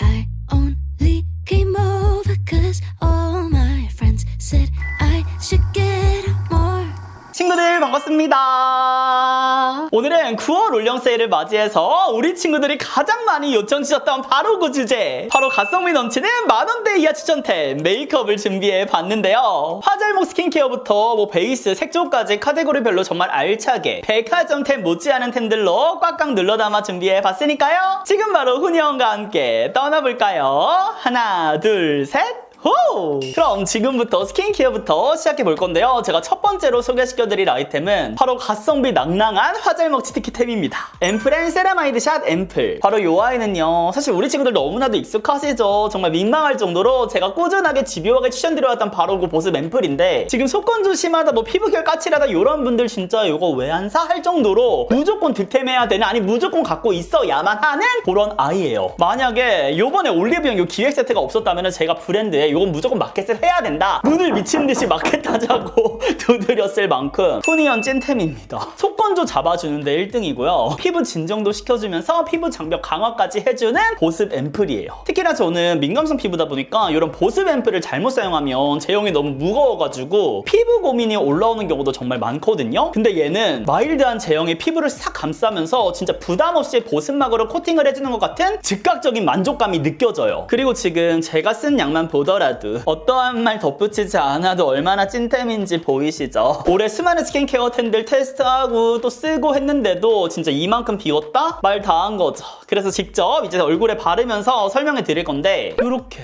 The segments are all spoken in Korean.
I 친구들 반갑습니다. 오늘은 9월 올영 세일을 맞이해서 우리 친구들이 가장 많이 요청 주셨던 바로 그 주제 바로 가성비 넘치는 만원대 이하 추천템 메이크업을 준비해 봤는데요. 화잘목 스킨케어부터 뭐 베이스, 색조까지 카테고리별로 정말 알차게 백화점템 못지않은 템들로 꽉꽉 눌러 담아 준비해 봤으니까요. 지금 바로 훈이 형과 함께 떠나볼까요? 하나 둘 셋. 호! 그럼 지금부터 스킨케어부터 시작해 볼 건데요. 제가 첫 번째로 소개시켜 드릴 아이템은 바로 가성비 낭낭한 화잘먹 치트키템입니다. 앰플 앤 세라마이드 샷 앰플. 바로 이 아이는요. 사실 우리 친구들 너무나도 익숙하시죠. 정말 민망할 정도로 제가 꾸준하게 집요하게 추천드려왔던 바로 그 보습 앰플인데 지금 속건조 심하다 뭐 피부결 까칠하다 이런 분들 진짜 이거 왜 안 사? 할 정도로 무조건 득템해야 되는 아니 무조건 갖고 있어야만 하는 그런 아이예요. 만약에 요번에 올리브영 요 기획 세트가 없었다면 제가 브랜드에 요건 무조건 마켓을 해야 된다. 눈을 미친 듯이 마켓 하자고 두드렸을 만큼 토니언 찐템입니다. 속건조 잡아주는데 1등이고요. 피부 진정도 시켜주면서 피부 장벽 강화까지 해주는 보습 앰플이에요. 특히나 저는 민감성 피부다 보니까 이런 보습 앰플을 잘못 사용하면 제형이 너무 무거워가지고 피부 고민이 올라오는 경우도 정말 많거든요. 근데 얘는 마일드한 제형의 피부를 싹 감싸면서 진짜 부담 없이 보습막으로 코팅을 해주는 것 같은 즉각적인 만족감이 느껴져요. 그리고 지금 제가 쓴 양만 보더라도 어떠한 말 덧붙이지 않아도 얼마나 찐템인지 보이시죠? 올해 수많은 스킨케어 템들 테스트하고 또 쓰고 했는데도 진짜 이만큼 비웠다? 말 다 한 거죠. 그래서 직접 이제 얼굴에 바르면서 설명해 드릴 건데 이렇게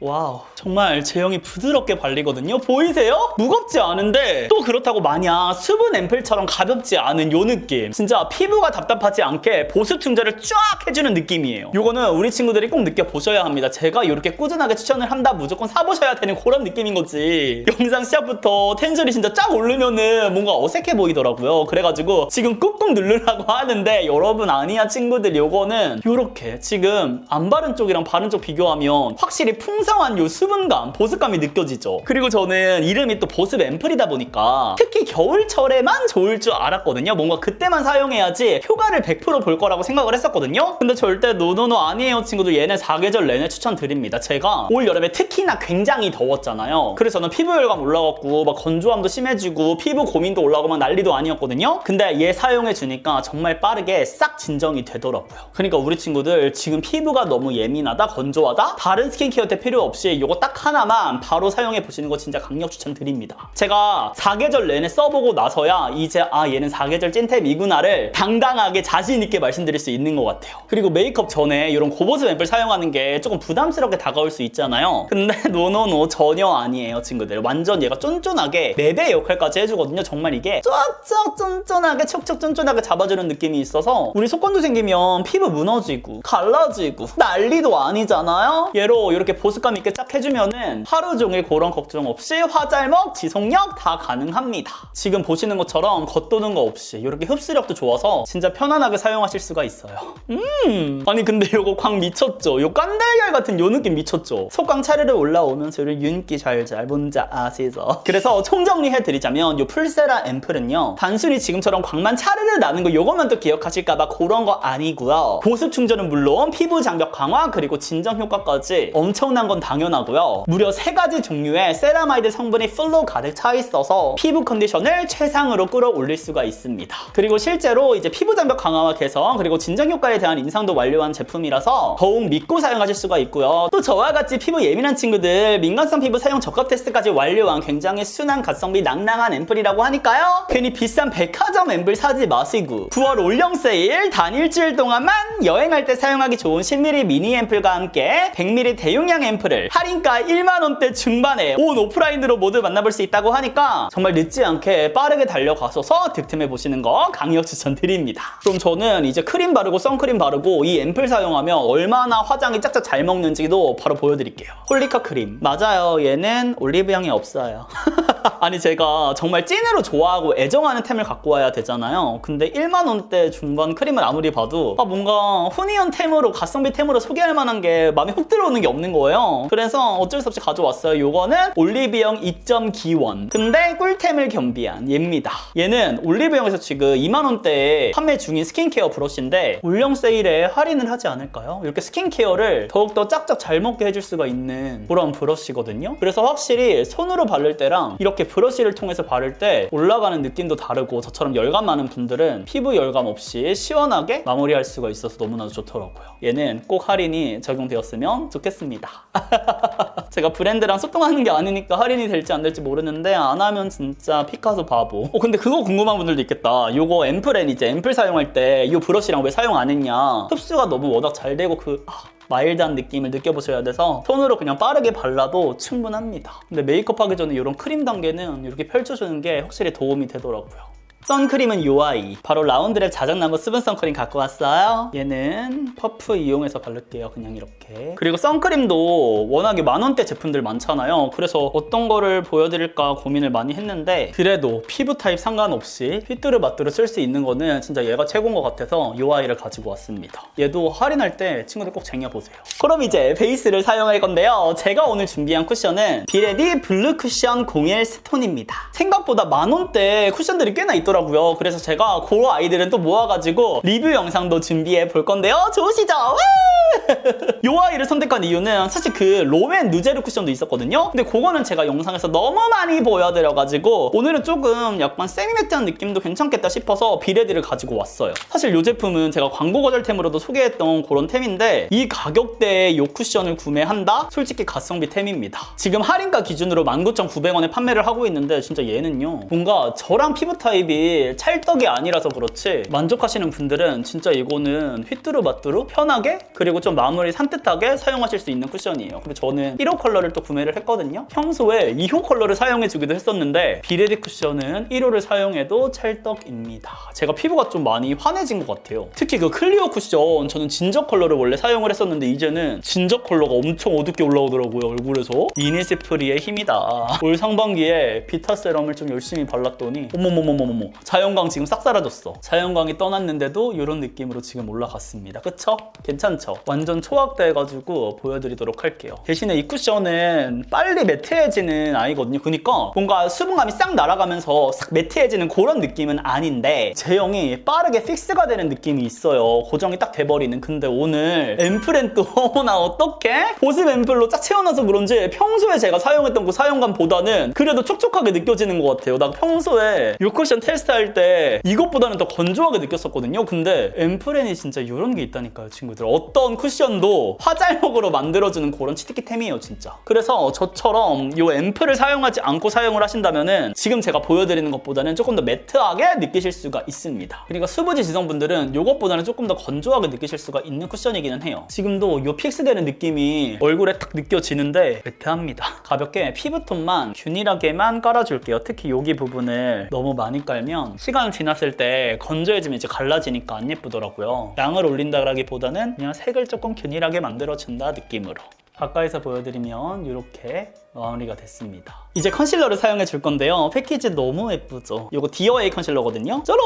와우. 정말 제형이 부드럽게 발리거든요. 보이세요? 무겁지 않은데 또 그렇다고 마냥 수분 앰플처럼 가볍지 않은 요 느낌. 진짜 피부가 답답하지 않게 보습 충전을 쫙 해주는 느낌이에요. 요거는 우리 친구들이 꼭 느껴보셔야 합니다. 제가 이렇게 꾸준하게 추천을 한다 무조건 사보셔야 되는 그런 느낌인 거지. 영상 시작부터 텐션이 진짜 쫙 오르면은 뭔가 어색해 보이더라고요. 그래가지고 지금 꾹꾹 누르라고 하는데 여러분 아니야 친구들. 요거는 요렇게 지금 안 바른 쪽이랑 바른 쪽 비교하면 확실히 풍성 한 요 수분감, 보습감이 느껴지죠. 그리고 저는 이름이 또 보습 앰플이다 보니까 특히 겨울철에만 좋을 줄 알았거든요. 뭔가 그때만 사용해야지 효과를 100%볼 거라고 생각을 했었거든요. 근데 절대 노노노 아니에요 친구들 얘는 사계절 내내 추천드립니다. 제가 올 여름에 특히나 굉장히 더웠잖아요. 그래서 저는 피부 열감 올라갔고 막 건조함도 심해지고 피부 고민도 올라가고 막 난리도 아니었거든요. 근데 얘 사용해 주니까 정말 빠르게 싹 진정이 되더라고요. 그러니까 우리 친구들 지금 피부가 너무 예민하다, 건조하다, 다른 스킨케어 때 필요 없이 이거 딱 하나만 바로 사용해 보시는 거 진짜 강력 추천드립니다. 제가 사계절 내내 써보고 나서야 이제 아 얘는 사계절 찐템이구나를 당당하게 자신 있게 말씀드릴 수 있는 것 같아요. 그리고 메이크업 전에 이런 고보습 앰플 사용하는 게 조금 부담스럽게 다가올 수 있잖아요. 근데 노노노 전혀 아니에요 친구들. 완전 얘가 쫀쫀하게 맵의 역할까지 해주거든요. 정말 이게 쫙쫙 쫀쫀하게 촉촉 쫀쫀하게 잡아주는 느낌이 있어서 우리 속건조 생기면 피부 무너지고 갈라지고 난리도 아니잖아요. 얘로 이렇게 보습 감 있게 쫙 해주면은 하루 종일 그런 걱정 없이 화잘먹, 지속력 다 가능합니다. 지금 보시는 것처럼 겉도는 거 없이 이렇게 흡수력도 좋아서 진짜 편안하게 사용하실 수가 있어요. 음, 아니 근데 요거 광 미쳤죠? 요 깐달걀 같은 요 느낌 미쳤죠? 속광 차르르 올라오면서 요 윤기 잘잘 뭔지 아시죠? 그래서 총정리해드리자면 요 풀세라 앰플은요 단순히 지금처럼 광만 차르르 나는 거 요것만 또 기억하실까봐 그런 거 아니고요. 보습 충전은 물론 피부 장벽 강화 그리고 진정 효과까지 엄청난 건 당연하고요. 무려 세 가지 종류의 세라마이드 성분이 풀로 가득 차 있어서 피부 컨디션을 최상으로 끌어올릴 수가 있습니다. 그리고 실제로 이제 피부 장벽 강화와 개선 그리고 진정 효과에 대한 인상도 완료한 제품이라서 더욱 믿고 사용하실 수가 있고요. 또 저와 같이 피부 예민한 친구들 민감성 피부 사용 적합 테스트까지 완료한 굉장히 순한 가성비 낭낭한 앰플이라고 하니까요. 괜히 비싼 백화점 앰플 사지 마시고 9월 올영 세일 단 일주일 동안만 여행할 때 사용하기 좋은 10ml 미니 앰플과 함께 100ml 대용량 앰플 을 할인가 1만원대 중반에 온 오프라인으로 모두 만나볼 수 있다고 하니까 정말 늦지 않게 빠르게 달려가셔서 득템해 보시는 거 강력 추천드립니다. 그럼 저는 이제 크림 바르고 선크림 바르고 이 앰플 사용하면 얼마나 화장이 짝짝 잘 먹는지도 바로 보여드릴게요. 홀리카 크림. 맞아요. 얘는 올리브영이 없어요. 아니 제가 정말 찐으로 좋아하고 애정하는 템을 갖고 와야 되잖아요. 근데 1만 원대 중반 크림을 아무리 봐도 아 뭔가 후니언 템으로 가성비 템으로 소개할 만한 게 마음에 훅 들어오는 게 없는 거예요. 그래서 어쩔 수 없이 가져왔어요. 요거는 올리브영 2.기원. 근데 꿀템을 겸비한 얘입니다. 얘는 올리브영에서 지금 2만 원대에 판매 중인 스킨케어 브러쉬인데 올영 세일에 할인을 하지 않을까요? 이렇게 스킨케어를 더욱더 짝짝 잘 먹게 해줄 수가 있는 그런 브러쉬거든요. 그래서 확실히 손으로 바를 때랑 이렇게 브러쉬를 통해서 바를 때 올라가는 느낌도 다르고 저처럼 열감 많은 분들은 피부 열감 없이 시원하게 마무리할 수가 있어서 너무나도 좋더라고요. 얘는 꼭 할인이 적용되었으면 좋겠습니다. 제가 브랜드랑 소통하는 게 아니니까 할인이 될지 안 될지 모르는데 안 하면 진짜 피카소 바보. 어 근데 그거 궁금한 분들도 있겠다. 요거 앰플엔 이제 앰플 사용할 때 이 브러쉬랑 왜 사용 안 했냐? 흡수가 너무 워낙 잘 되고 그 아, 마일드한 느낌을 느껴보셔야 돼서 손으로 그냥 빠르게 발라도 충분합니다. 근데 메이크업 하기 전에 이런 크림 단계는 이렇게 펼쳐주는 게 확실히 도움이 되더라고요. 선크림은 요 아이. 바로 라운드랩 자작나무 수분 선크림 갖고 왔어요. 얘는 퍼프 이용해서 바를게요. 그냥 이렇게. 그리고 선크림도 워낙에 만원대 제품들 많잖아요. 그래서 어떤 거를 보여드릴까 고민을 많이 했는데 그래도 피부 타입 상관없이 휘뚜루마뚜루 쓸 수 있는 거는 진짜 얘가 최고인 것 같아서 요 아이를 가지고 왔습니다. 얘도 할인할 때 친구들 꼭 쟁여보세요. 그럼 이제 베이스를 사용할 건데요. 제가 오늘 준비한 쿠션은 비레디 블루 쿠션 01 스톤입니다. 생각보다 만원대 쿠션들이 꽤나 있더라고요 그래서 제가 그 아이들은 또 모아가지고 리뷰 영상도 준비해 볼 건데요. 좋으시죠? 요 아이를 선택한 이유는 사실 그 로맨 누제르 쿠션도 있었거든요. 근데 그거는 제가 영상에서 너무 많이 보여드려가지고 오늘은 조금 약간 세미매트한 느낌도 괜찮겠다 싶어서 비레디를 가지고 왔어요. 사실 이 제품은 제가 광고 거절템으로도 소개했던 그런 템인데 이 가격대에 이 쿠션을 구매한다? 솔직히 가성비 템입니다. 지금 할인가 기준으로 19,900원에 판매를 하고 있는데 진짜 얘는요. 뭔가 저랑 피부 타입이 찰떡이 아니라서 그렇지 만족하시는 분들은 진짜 이거는 휘뚜루 마뚜루 편하게 그리고 좀 마무리 산뜻하게 사용하실 수 있는 쿠션이에요. 그리고 저는 1호 컬러를 또 구매를 했거든요. 평소에 2호 컬러를 사용해 주기도 했었는데 비레디 쿠션은 1호를 사용해도 찰떡입니다. 제가 피부가 좀 많이 환해진 것 같아요. 특히 그 클리어 쿠션 저는 진저 컬러를 원래 사용을 했었는데 이제는 진저 컬러가 엄청 어둡게 올라오더라고요 얼굴에서. 이니시프리의 힘이다. 올 상반기에 비타 세럼을 좀 열심히 발랐더니 어머머머머머 자연광 지금 싹 사라졌어. 자연광이 떠났는데도 이런 느낌으로 지금 올라갔습니다. 그쵸? 괜찮죠? 완전 초확대해가지고 보여드리도록 할게요. 대신에 이 쿠션은 빨리 매트해지는 아이거든요. 그니까 뭔가 수분감이 싹 날아가면서 싹 매트해지는 그런 느낌은 아닌데 제형이 빠르게 픽스가 되는 느낌이 있어요. 고정이 딱 돼버리는. 근데 오늘 앰플엔 또 나 어떡해? 보습 앰플로 쫙 채워놔서 그런지 평소에 제가 사용했던 그 사용감보다는 그래도 촉촉하게 느껴지는 것 같아요. 나 평소에 이 쿠션 테스트 할 때 이것보다는 더 건조하게 느꼈었거든요. 근데 앰플엔이 진짜 이런 게 있다니까요 친구들. 어떤 쿠션도 화잘목으로 만들어주는 그런 치트키템이에요 진짜. 그래서 저처럼 이 앰플을 사용하지 않고 사용을 하신다면은 지금 제가 보여드리는 것보다는 조금 더 매트하게 느끼실 수가 있습니다. 그러니까 수부지 지성분들은 이것보다는 조금 더 건조하게 느끼실 수가 있는 쿠션이기는 해요. 지금도 이 픽스되는 느낌이 얼굴에 딱 느껴지는데 매트합니다. 가볍게 피부톤만 균일하게만 깔아줄게요. 특히 여기 부분을 너무 많이 깔면 시간 지났을 때 건조해지면 이제 갈라지니까 안 예쁘더라고요. 양을 올린다기보다는 그냥 색을 조금 균일하게 만들어준다 느낌으로 가까이서 보여드리면 이렇게 마무리가 됐습니다. 이제 컨실러를 사용해 줄 건데요. 패키지 너무 예쁘죠? 이거 디어에이 컨실러거든요. 짜란!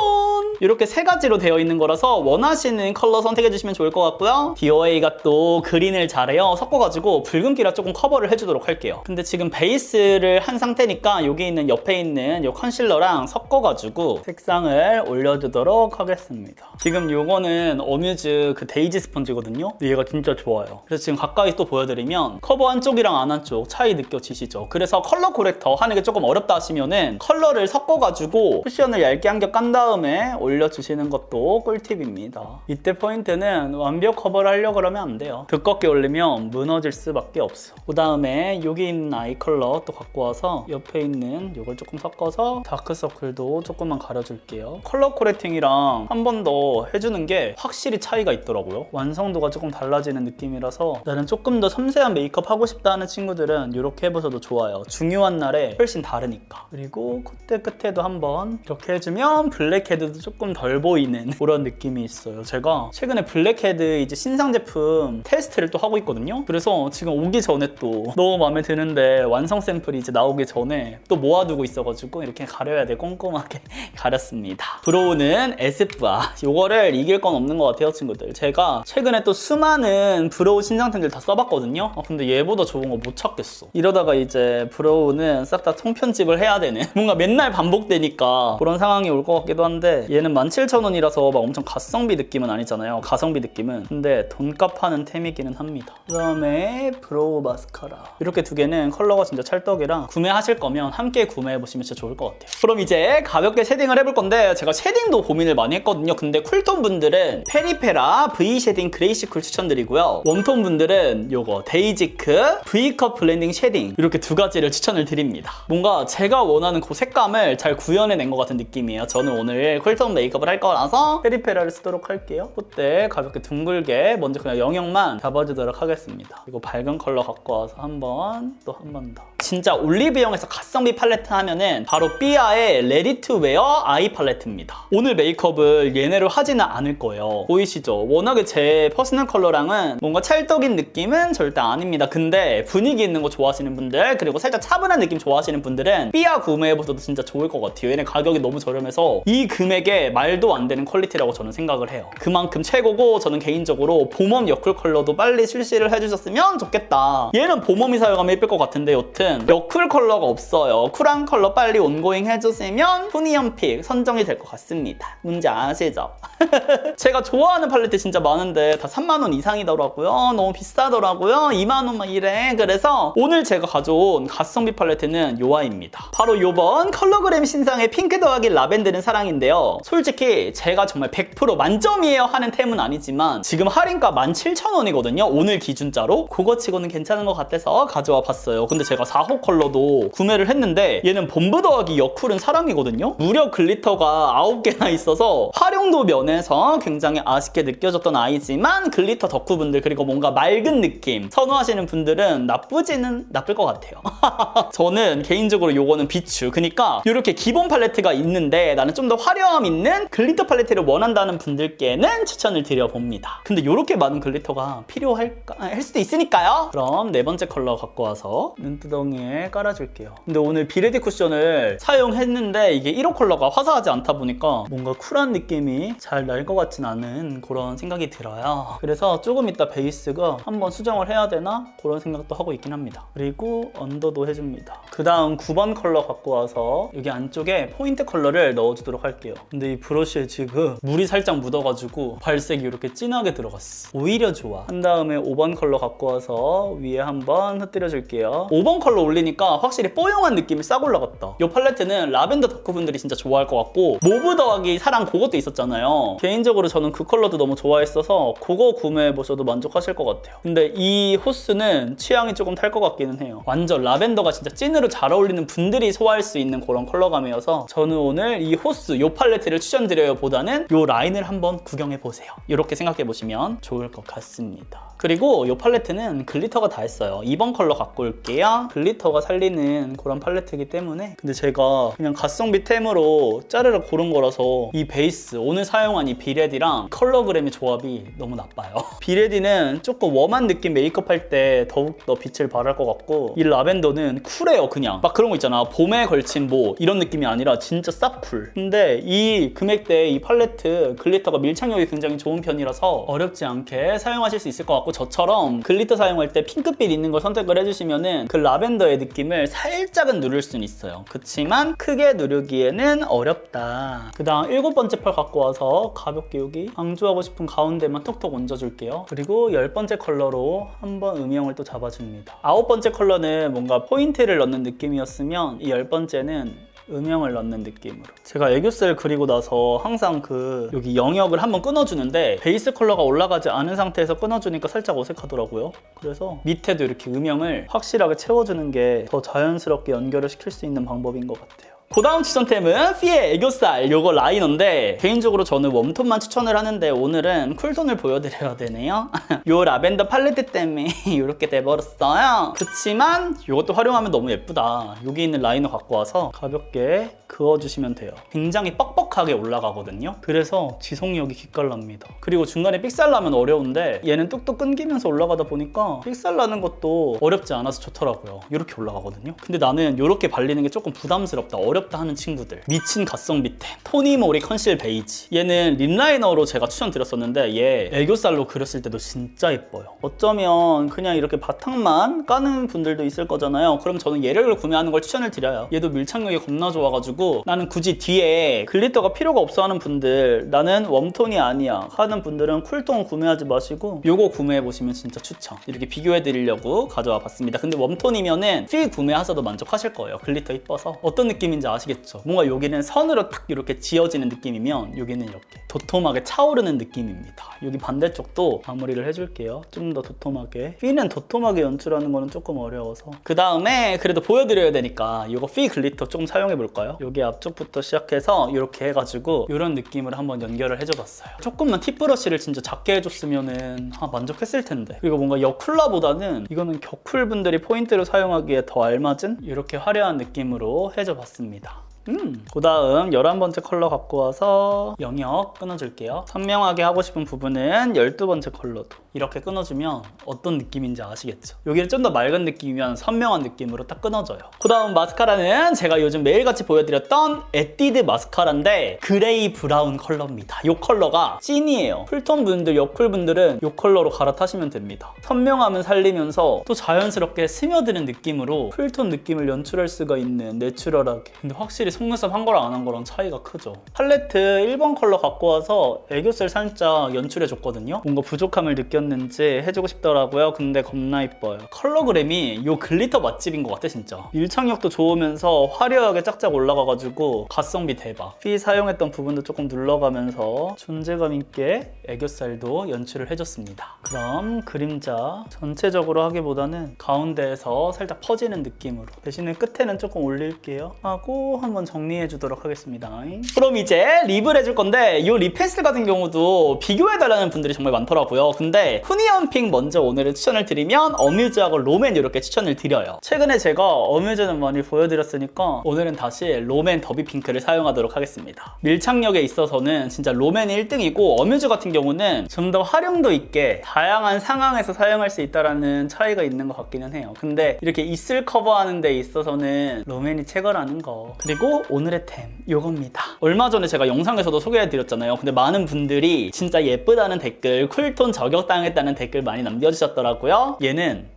이렇게 세 가지로 되어 있는 거라서 원하시는 컬러 선택해 주시면 좋을 것 같고요. 디어에이가 또 그린을 잘해요. 섞어가지고 붉은기라 조금 커버를 해주도록 할게요. 근데 지금 베이스를 한 상태니까 여기 있는 옆에 있는 이 컨실러랑 섞어가지고 색상을 올려주도록 하겠습니다. 지금 요거는 어뮤즈 그 데이지 스펀지거든요. 얘가 진짜 좋아요. 그래서 지금 가까이 또 보여드 리면 커버 한쪽이랑 안 한쪽 차이 느껴지시죠? 그래서 컬러 코렉터 하는 게 조금 어렵다 하시면은 컬러를 섞어가지고 쿠션을 얇게 한 겹 깐 다음에 올려주시는 것도 꿀팁입니다. 이때 포인트는 완벽 커버를 하려고 그러면 안 돼요. 두껍게 올리면 무너질 수밖에 없어. 그 다음에 여기 있는 아이 컬러 또 갖고 와서 옆에 있는 이걸 조금 섞어서 다크서클도 조금만 가려줄게요. 컬러 코렉팅이랑 한 번 더 해주는 게 확실히 차이가 있더라고요. 완성도가 조금 달라지는 느낌이라서 나는 조금 더 섬세한 섬세한 메이크업 하고 싶다 하는 친구들은 이렇게 해보셔도 좋아요. 중요한 날에 훨씬 다르니까. 그리고 콧대 끝에도 한번 이렇게 해주면 블랙헤드도 조금 덜 보이는 그런 느낌이 있어요. 제가 최근에 블랙헤드 이제 신상 제품 테스트를 또 하고 있거든요. 그래서 지금 오기 전에 또 너무 마음에 드는데 완성 샘플이 이제 나오기 전에 또 모아두고 있어가지고 이렇게 가려야 돼 꼼꼼하게 가렸습니다. 브로우는 에스쁘아. 요거를 이길 건 없는 것 같아요, 친구들. 제가 최근에 또 수많은 브로우 신상템들 다 써봤거든요. 아, 근데 얘보다 좋은 거 못 찾겠어. 이러다가 이제 브로우는 싹 다 통편집을 해야 되는 뭔가 맨날 반복되니까 그런 상황이 올 것 같기도 한데 얘는 17,000원이라서 막 엄청 가성비 느낌은 아니잖아요. 가성비 느낌은. 근데 돈값 하는 템이기는 합니다. 그 다음에 브로우 마스카라. 이렇게 두 개는 컬러가 진짜 찰떡이라 구매하실 거면 함께 구매해보시면 진짜 좋을 것 같아요. 그럼 이제 가볍게 쉐딩을 해볼 건데 제가 쉐딩도 고민을 많이 했거든요. 근데 쿨톤 분들은 페리페라 V 쉐딩 그레이시 쿨 추천드리고요. 웜톤 분들은 요거 데이지크 V컵 블렌딩 쉐딩 이렇게 두 가지를 추천을 드립니다. 뭔가 제가 원하는 그 색감을 잘 구현해낸 것 같은 느낌이에요. 저는 오늘 쿨톤 메이크업을 할 거라서 페리페라를 쓰도록 할게요. 콧대 가볍게 둥글게 먼저 그냥 영역만 잡아주도록 하겠습니다. 그리고 밝은 컬러 갖고 와서 한 번 또 한 번 더. 진짜 올리브영에서 가성비 팔레트 하면은 바로 삐아의 레디 투 웨어 아이 팔레트입니다. 오늘 메이크업을 얘네로 하지는 않을 거예요. 보이시죠? 워낙에 제 퍼스널 컬러랑은 뭔가 찰떡인 느낌은 절대 아닙니다. 근데 분위기 있는 거 좋아하시는 분들 그리고 살짝 차분한 느낌 좋아하시는 분들은 삐아 구매해보셔도 진짜 좋을 것 같아요. 얘네 가격이 너무 저렴해서 이 금액에 말도 안 되는 퀄리티라고 저는 생각을 해요. 그만큼 최고고 저는 개인적으로 봄웜 여쿨 컬러도 빨리 출시를 해주셨으면 좋겠다. 얘는 봄웜이 사용하면 예쁠 것 같은데 여튼 여쿨 컬러가 없어요. 쿨한 컬러 빨리 온고잉 해주시면 푸니언픽 선정이 될 것 같습니다. 문제 아시죠? 제가 좋아하는 팔레트 진짜 많은데 다 3만 원 이상이더라고요. 너무 비싸더라고요. 2만원만 이래. 그래서 오늘 제가 가져온 가성비 팔레트는 요아입니다. 바로 요번 컬러그램 신상의 핑크 더하기 라벤더는 사랑인데요. 솔직히 제가 정말 100% 만점이에요 하는 템은 아니지만 지금 할인가 17,000원이거든요. 오늘 기준자로. 그거 치고는 괜찮은 것 같아서 가져와 봤어요. 근데 제가 4호 컬러도 구매를 했는데 얘는 본부 더하기 여쿨은 사랑이거든요. 무려 글리터가 9개나 있어서 활용도 면에서 굉장히 아쉽게 느껴졌던 아이지만 글리터 덕후분들 그리고 뭔가 맑은 느낌 선호하시는 분들은 나쁘지는 나쁠 것 같아요. 저는 개인적으로 요거는 비추. 그러니까 이렇게 기본 팔레트가 있는데 나는 좀 더 화려함 있는 글리터 팔레트를 원한다는 분들께는 추천을 드려봅니다. 근데 이렇게 많은 글리터가 필요할까? 할 수도 있으니까요. 그럼 네 번째 컬러 갖고 와서 눈두덩이에 깔아줄게요. 근데 오늘 비레디 쿠션을 사용했는데 이게 1호 컬러가 화사하지 않다 보니까 뭔가 쿨한 느낌이 잘 날 것 같진 않은 그런 생각이 들어요. 그래서 조금 이따 베이스가 한번 수정을 해야 되나? 그런 생각도 하고 있긴 합니다. 그리고 언더도 해줍니다. 그 다음 9번 컬러 갖고 와서 여기 안쪽에 포인트 컬러를 넣어주도록 할게요. 근데 이 브러쉬에 지금 물이 살짝 묻어가지고 발색이 이렇게 진하게 들어갔어. 오히려 좋아. 한 다음에 5번 컬러 갖고 와서 위에 한번 흩뜨려줄게요. 5번 컬러 올리니까 확실히 뽀용한 느낌이 싹 올라갔다. 이 팔레트는 라벤더 덕후분들이 진짜 좋아할 것 같고 모브 더하기 사랑 그것도 있었잖아요. 개인적으로 저는 그 컬러도 너무 좋아했어서 그거 구매해보셔도 만족하실 것 같아요. 근데 이 호스는 취향이 조금 탈 것 같기는 해요. 완전 라벤더가 진짜 찐으로 잘 어울리는 분들이 소화할 수 있는 그런 컬러감이어서 저는 오늘 이 호스, 이 팔레트를 추천드려요 보다는 이 라인을 한번 구경해보세요. 이렇게 생각해보시면 좋을 것 같습니다. 그리고 이 팔레트는 글리터가 다 했어요. 2번 컬러 갖고 올게요. 글리터가 살리는 그런 팔레트이기 때문에 근데 제가 그냥 가성비 템으로 짜르르 고른 거라서 이 베이스 오늘 사용한 이 비레디랑 컬러그램의 조합이 너무 나빠요. 비레디는 조금 웜한 느낌 메이크업 할 때 더욱더 빛을 발할 것 같고 이 라벤더는 쿨해요 그냥 막 그런 거 있잖아 봄에 걸친 뭐 이런 느낌이 아니라 진짜 싹 쿨. 근데 이 금액대에 이 팔레트 글리터가 밀착력이 굉장히 좋은 편이라서 어렵지 않게 사용하실 수 있을 것 같고 저처럼 글리터 사용할 때 핑크빛 있는 걸 선택을 해주시면은 그 라벤더의 느낌을 살짝은 누를 수는 있어요. 그치만 크게 누르기에는 어렵다. 그 다음 일곱 번째 펄 갖고 와서 가볍게 여기 강조하고 싶은 가운데만 톡톡 얹어줄게요. 그리고 열 번째 컬러로 한번 음영을 또 잡아줍니다. 아홉 번째 컬러는 뭔가 포인트를 넣는 느낌이었으면 이 열 번째는 음영을 넣는 느낌으로. 제가 애교살 그리고 나서 항상 그 여기 영역을 한번 끊어주는데 베이스 컬러가 올라가지 않은 상태에서 끊어주니까 살짝 어색하더라고요. 그래서 밑에도 이렇게 음영을 확실하게 채워주는 게 더 자연스럽게 연결을 시킬 수 있는 방법인 것 같아요 그 다음 추천템은 피의 애교살 요거 라이너인데 개인적으로 저는 웜톤만 추천을 하는데 오늘은 쿨톤을 보여드려야 되네요. 요 라벤더 팔레트 때문에 이렇게 돼버렸어요. 그치만 이것도 활용하면 너무 예쁘다. 여기 있는 라이너 갖고 와서 가볍게 그어주시면 돼요. 굉장히 뻑뻑하게 올라가거든요. 그래서 지속력이 기깔납니다. 그리고 중간에 삑살 나면 어려운데 얘는 뚝뚝 끊기면서 올라가다 보니까 삑살 나는 것도 어렵지 않아서 좋더라고요. 이렇게 올라가거든요. 근데 나는 이렇게 발리는 게 조금 부담스럽다. 어렵 다 하는 친구들. 미친 가성비 템 토니모리 컨실 베이지. 얘는 립라이너로 제가 추천드렸었는데 얘 애교살로 그렸을 때도 진짜 예뻐요. 어쩌면 그냥 이렇게 바탕만 까는 분들도 있을 거잖아요. 그럼 저는 얘를 구매하는 걸 추천을 드려요. 얘도 밀착력이 겁나 좋아가지고 나는 굳이 뒤에 글리터가 필요가 없어 하는 분들 나는 웜톤이 아니야 하는 분들은 쿨톤 구매하지 마시고 요거 구매해 보시면 진짜 추천. 이렇게 비교해 드리려고 가져와 봤습니다. 근데 웜톤이면은 필 구매하셔도 만족하실 거예요. 글리터 이뻐서. 어떤 느낌인지 아시겠죠? 뭔가 여기는 선으로 딱 이렇게 지어지는 느낌이면 여기는 이렇게 도톰하게 차오르는 느낌입니다. 여기 반대쪽도 마무리를 해줄게요. 좀 더 도톰하게. 필은 도톰하게 연출하는 거는 조금 어려워서. 그 다음에 그래도 보여드려야 되니까 이거 필 글리터 조금 사용해 볼까요? 여기 앞쪽부터 시작해서 이렇게 해가지고 이런 느낌을 한번 연결을 해줘봤어요. 조금만 팁 브러쉬를 진짜 작게 해줬으면은 아, 만족했을 텐데. 그리고 뭔가 여쿨라보다는 이거는 격쿨 분들이 포인트로 사용하기에 더 알맞은 이렇게 화려한 느낌으로 해줘봤습니다 있습니다. 음. 그 다음 11번째 컬러 갖고 와서 영역 끊어줄게요. 선명하게 하고 싶은 부분은 12번째 컬러도 이렇게 끊어주면 어떤 느낌인지 아시겠죠? 여기는 좀 더 맑은 느낌이면 선명한 느낌으로 딱 끊어져요. 그 다음 마스카라는 제가 요즘 매일같이 보여드렸던 에뛰드 마스카라인데 그레이 브라운 컬러입니다. 이 컬러가 찐이에요. 쿨톤 분들, 여쿨 분들은 이 컬러로 갈아타시면 됩니다. 선명함은 살리면서 또 자연스럽게 스며드는 느낌으로 쿨톤 느낌을 연출할 수가 있는 내추럴하게. 근데 확실히 속눈썹 한 거랑 안 한 거랑 차이가 크죠. 팔레트 1번 컬러 갖고 와서 애교살 살짝 연출해줬거든요. 뭔가 부족함을 느꼈는지 해주고 싶더라고요. 근데 겁나 이뻐요. 컬러그램이 요 글리터 맛집인 것 같아 진짜. 밀착력도 좋으면서 화려하게 짝짝 올라가가지고 가성비 대박. 피 사용했던 부분도 조금 눌러가면서 존재감 있게 애교살도 연출을 해줬습니다. 그럼 그림자 전체적으로 하기보다는 가운데에서 살짝 퍼지는 느낌으로 대신에 끝에는 조금 올릴게요. 하고 한번 정리해 주도록 하겠습니다. 그럼 이제 립을 해줄 건데 이 립 펜슬 같은 경우도 비교해달라는 분들이 정말 많더라고요. 근데 후니언 핑 먼저 오늘은 추천을 드리면 어뮤즈하고 롬앤 이렇게 추천을 드려요. 최근에 제가 어뮤즈는 많이 보여드렸으니까 오늘은 다시 롬앤 더비 핑크를 사용하도록 하겠습니다. 밀착력에 있어서는 진짜 롬앤이 1등이고 어뮤즈 같은 경우는 좀 더 활용도 있게 다양한 상황에서 사용할 수 있다라는 차이가 있는 것 같기는 해요. 근데 이렇게 입술 커버하는 데 있어서는 롬앤이 최고라는 거. 그리고 오늘의 템 요겁니다. 얼마 전에 제가 영상에서도 소개해드렸잖아요. 근데 많은 분들이 진짜 예쁘다는 댓글, 쿨톤 저격당했다는 댓글 많이 남겨주셨더라고요. 얘는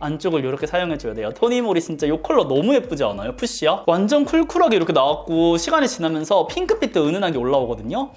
안쪽을 이렇게 사용해줘야 돼요. 토니모리 진짜 이 컬러 너무 예쁘지 않아요? 푸시야? 완전 쿨쿨하게 이렇게 나왔고 시간이 지나면서 핑크빛도 은은하게 올라오거든요.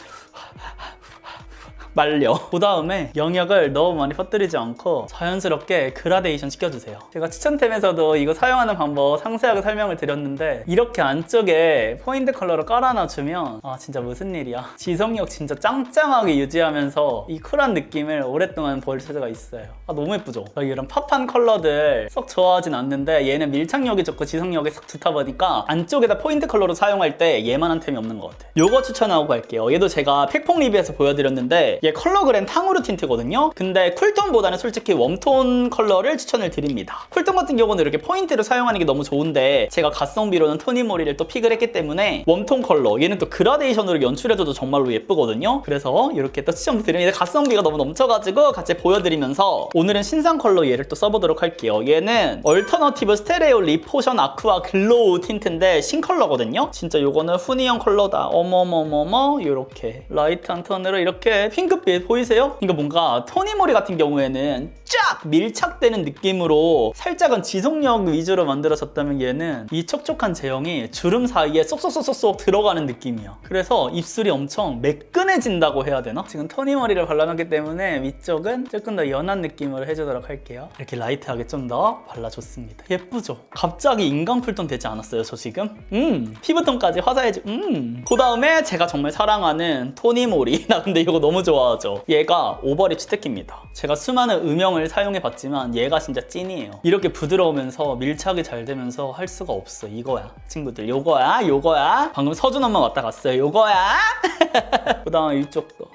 말려. 그 다음에 영역을 너무 많이 퍼뜨리지 않고 자연스럽게 그라데이션 시켜주세요. 제가 추천템에서도 이거 사용하는 방법 상세하게 설명을 드렸는데 이렇게 안쪽에 포인트 컬러를 깔아놔주면 아 진짜 무슨 일이야. 지속력 진짜 짱짱하게 유지하면서 이 쿨한 느낌을 오랫동안 볼 수가 있어요. 아 너무 예쁘죠? 나 이런 팝한 컬러들 썩 좋아하진 않는데 얘는 밀착력이 좋고 지속력이 싹 좋다 보니까 안쪽에다 포인트 컬러로 사용할 때 얘만한 템이 없는 것 같아요. 요거 추천하고 갈게요. 얘도 제가 팩폭 리뷰에서 보여드렸는데 얘 컬러그램 탕후루 틴트거든요. 근데 쿨톤보다는 솔직히 웜톤 컬러를 추천을 드립니다. 쿨톤 같은 경우는 이렇게 포인트를 사용하는 게 너무 좋은데 제가 가성비로는 토니모리를 또 픽을 했기 때문에 웜톤 컬러 얘는 또 그라데이션으로 연출해줘도 정말로 예쁘거든요. 그래서 이렇게 또 추천 드립니다. 가성비가 너무 넘쳐가지고 같이 보여드리면서 오늘은 신상 컬러 얘를 또 써보도록 할게요. 얘는 얼터너티브 스테레오 리포션 아쿠아 글로우 틴트인데 신컬러거든요. 진짜 요거는 후니형 컬러다. 어머머머머 이렇게 라이트한 톤으로 이렇게 핑크 빛 보이세요? 그러니까 뭔가 토니모리 같은 경우에는 쫙 밀착되는 느낌으로 살짝은 지속력 위주로 만들어졌다면 얘는 이 촉촉한 제형이 주름 사이에 쏙쏙쏙쏙 들어가는 느낌이야. 그래서 입술이 엄청 매끈해진다고 해야 되나? 지금 토니머리를 발라놨기 때문에 위쪽은 조금 더 연한 느낌으로 해주도록 할게요. 이렇게 라이트하게 좀 더 발라줬습니다. 예쁘죠? 갑자기 인간 쿨톤 되지 않았어요, 저 지금? 음, 피부톤까지 화사해지. 음. 그 다음에 제가 정말 사랑하는 토니모리. 나 근데 이거 너무 좋아. 좋아하죠. 얘가 오버립 스테키입니다. 제가 수많은 음영을 사용해 봤지만 얘가 진짜 찐이에요. 이렇게 부드러우면서 밀착이 잘 되면서 할 수가 없어. 이거야. 친구들. 요거야. 요거야. 방금 서준 엄마 왔다 갔어요. 요거야. 그 다음에 이쪽도.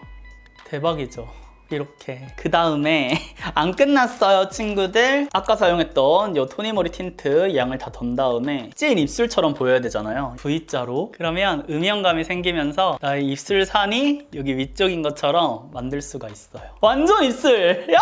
대박이죠. 이렇게. 그 다음에 안 끝났어요 친구들. 아까 사용했던 요 토니모리 틴트 양을 다 던 다음에 찐 입술처럼 보여야 되잖아요. V자로. 그러면 음영감이 생기면서 나의 입술 산이 여기 위쪽인 것처럼 만들 수가 있어요. 완전 입술! 야!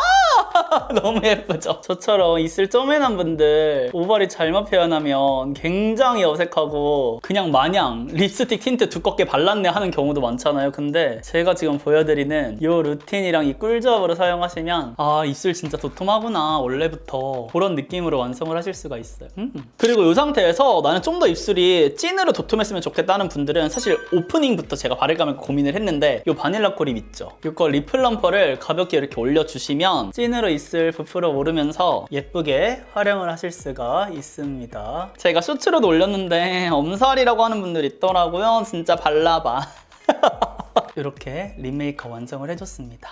너무 예쁘죠? 저처럼 입술 쪼매난 분들 오버립 잘못 표현하면 굉장히 어색하고 그냥 마냥 립스틱 틴트 두껍게 발랐네 하는 경우도 많잖아요. 근데 제가 지금 보여드리는 이 루틴이랑 이 꿀조합으로 사용하시면 아 입술 진짜 도톰하구나 원래부터. 그런 느낌으로 완성을 하실 수가 있어요. 음. 그리고 이 상태에서 나는 좀 더 입술이 찐으로 도톰했으면 좋겠다는 분들은 사실 오프닝부터 제가 바를까 고민을 했는데 이 바닐라 콜립 있죠? 이거 립 플럼퍼를 가볍게 이렇게 올려주시면 찐으로 입술 부풀어 오르면서 예쁘게 활용을 하실 수가 있습니다. 제가 쇼츠로도 올렸는데 엄살이라고 하는 분들 있더라고요. 진짜 발라봐. 이렇게 립 메이크업 완성을 해줬습니다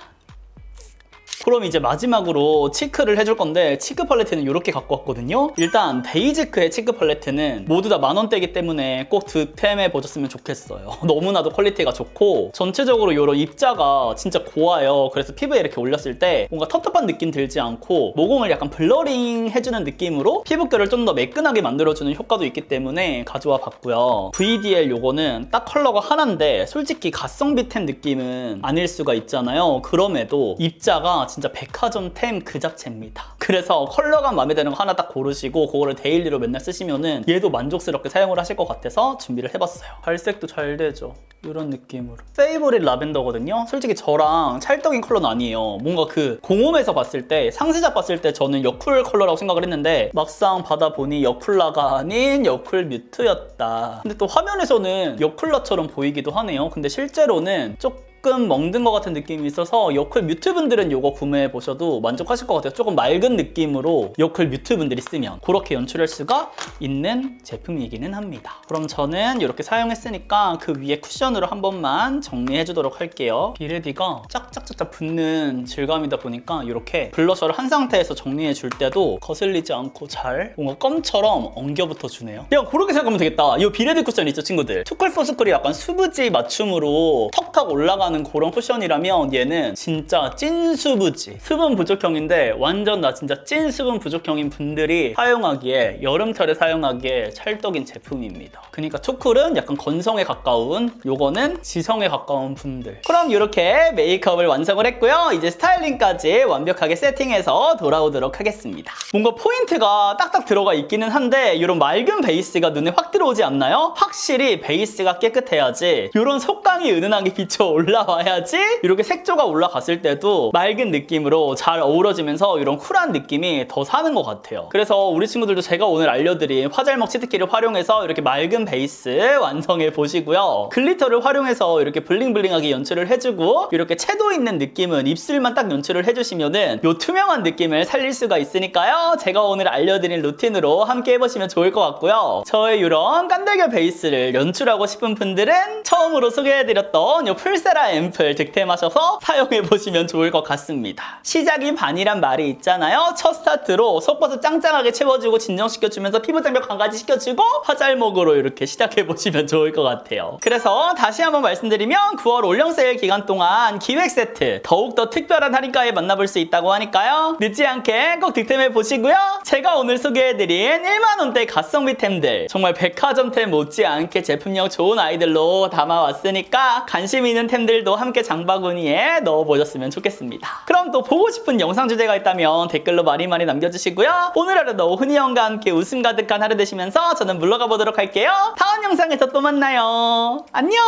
그럼 이제 마지막으로 치크를 해줄 건데 치크 팔레트는 이렇게 갖고 왔거든요. 일단 베이지크의 치크 팔레트는 모두 다 만원대이기 때문에 꼭 득템해 보셨으면 좋겠어요. 너무나도 퀄리티가 좋고 전체적으로 이런 입자가 진짜 고와요. 그래서 피부에 이렇게 올렸을 때 뭔가 텁텁한 느낌 들지 않고 모공을 약간 블러링 해주는 느낌으로 피부결을 좀 더 매끈하게 만들어주는 효과도 있기 때문에 가져와 봤고요. VDL 요거는 딱 컬러가 하나인데 솔직히 가성비템 느낌은 아닐 수가 있잖아요. 그럼에도 입자가 진짜 백화점 템 그 자체입니다. 그래서 컬러감 마음에 드는 거 하나 딱 고르시고 그거를 데일리로 맨날 쓰시면은 얘도 만족스럽게 사용을 하실 것 같아서 준비를 해봤어요. 발색도 잘 되죠. 이런 느낌으로. 페이보릿 라벤더거든요. 솔직히 저랑 찰떡인 컬러는 아니에요. 뭔가 그 공홈에서 봤을 때 상세자 봤을 때 저는 여쿨 컬러라고 생각을 했는데 막상 받아보니 여쿨라가 아닌 여쿨 뮤트였다. 근데 또 화면에서는 여쿨라처럼 보이기도 하네요. 근데 실제로는 조금 조금 멍든 것 같은 느낌이 있어서 여클 뮤트 분들은 이거 구매해 보셔도 만족하실 것 같아요. 조금 맑은 느낌으로 여클 뮤트 분들이 쓰면 그렇게 연출할 수가 있는 제품이기는 합니다. 그럼 저는 이렇게 사용했으니까 그 위에 쿠션으로 한 번만 정리해 주도록 할게요. 비레디가 짝짝짝짝 붙는 질감이다 보니까 이렇게 블러셔를 한 상태에서 정리해 줄 때도 거슬리지 않고 잘 뭔가 껌처럼 엉겨붙어 주네요. 그냥 그렇게 생각하면 되겠다. 이 비레디 쿠션 있죠 친구들? 투쿨 포스쿨이 약간 수부지 맞춤으로 턱턱 올라가는 하는 그런 쿠션이라면 얘는 진짜 찐 수부지 수분 부족형인데 완전 나 진짜 찐 수분 부족형인 분들이 사용하기에 여름철에 사용하기에 찰떡인 제품입니다. 그러니까 투쿨은 약간 건성에 가까운 요거는 지성에 가까운 분들. 그럼 이렇게 메이크업을 완성을 했고요. 이제 스타일링까지 완벽하게 세팅해서 돌아오도록 하겠습니다. 뭔가 포인트가 딱딱 들어가 있기는 한데 이런 맑은 베이스가 눈에 확 들어오지 않나요? 확실히 베이스가 깨끗해야지 이런 속광이 은은하게 비쳐 올라 올라와야지 이렇게 색조가 올라갔을 때도 맑은 느낌으로 잘 어우러지면서 이런 쿨한 느낌이 더 사는 것 같아요. 그래서 우리 친구들도 제가 오늘 알려드린 화잘먹 치트키를 활용해서 이렇게 맑은 베이스 완성해 보시고요. 글리터를 활용해서 이렇게 블링블링하게 연출을 해주고 이렇게 채도 있는 느낌은 입술만 딱 연출을 해주시면은 요 투명한 느낌을 살릴 수가 있으니까요. 제가 오늘 알려드린 루틴으로 함께 해보시면 좋을 것 같고요. 저의 이런 깐달걀 베이스를 연출하고 싶은 분들은 처음으로 소개해드렸던 요 풀세라 앰플 득템하셔서 사용해 보시면 좋을 것 같습니다. 시작이 반이란 말이 있잖아요. 첫 스타트로 속버섯 짱짱하게 채워주고 진정시켜주면서 피부 장벽 강화지 시켜주고 화잘목으로 이렇게 시작해 보시면 좋을 것 같아요. 그래서 다시 한번 말씀드리면 9월 올영 세일 기간 동안 기획 세트 더욱더 특별한 할인가에 만나볼 수 있다고 하니까요. 늦지 않게 꼭 득템해 보시고요. 제가 오늘 소개해드린 1만원대 가성비템들 정말 백화점템 못지않게 제품력 좋은 아이들로 담아왔으니까 관심 있는 템 여러분들도 함께 장바구니에 넣어보셨으면 좋겠습니다. 그럼 또 보고 싶은 영상 주제가 있다면 댓글로 많이 많이 남겨주시고요. 오늘 하루도 훈이 형과 함께 웃음 가득한 하루 되시면서 저는 물러가 보도록 할게요. 다음 영상에서 또 만나요. 안녕!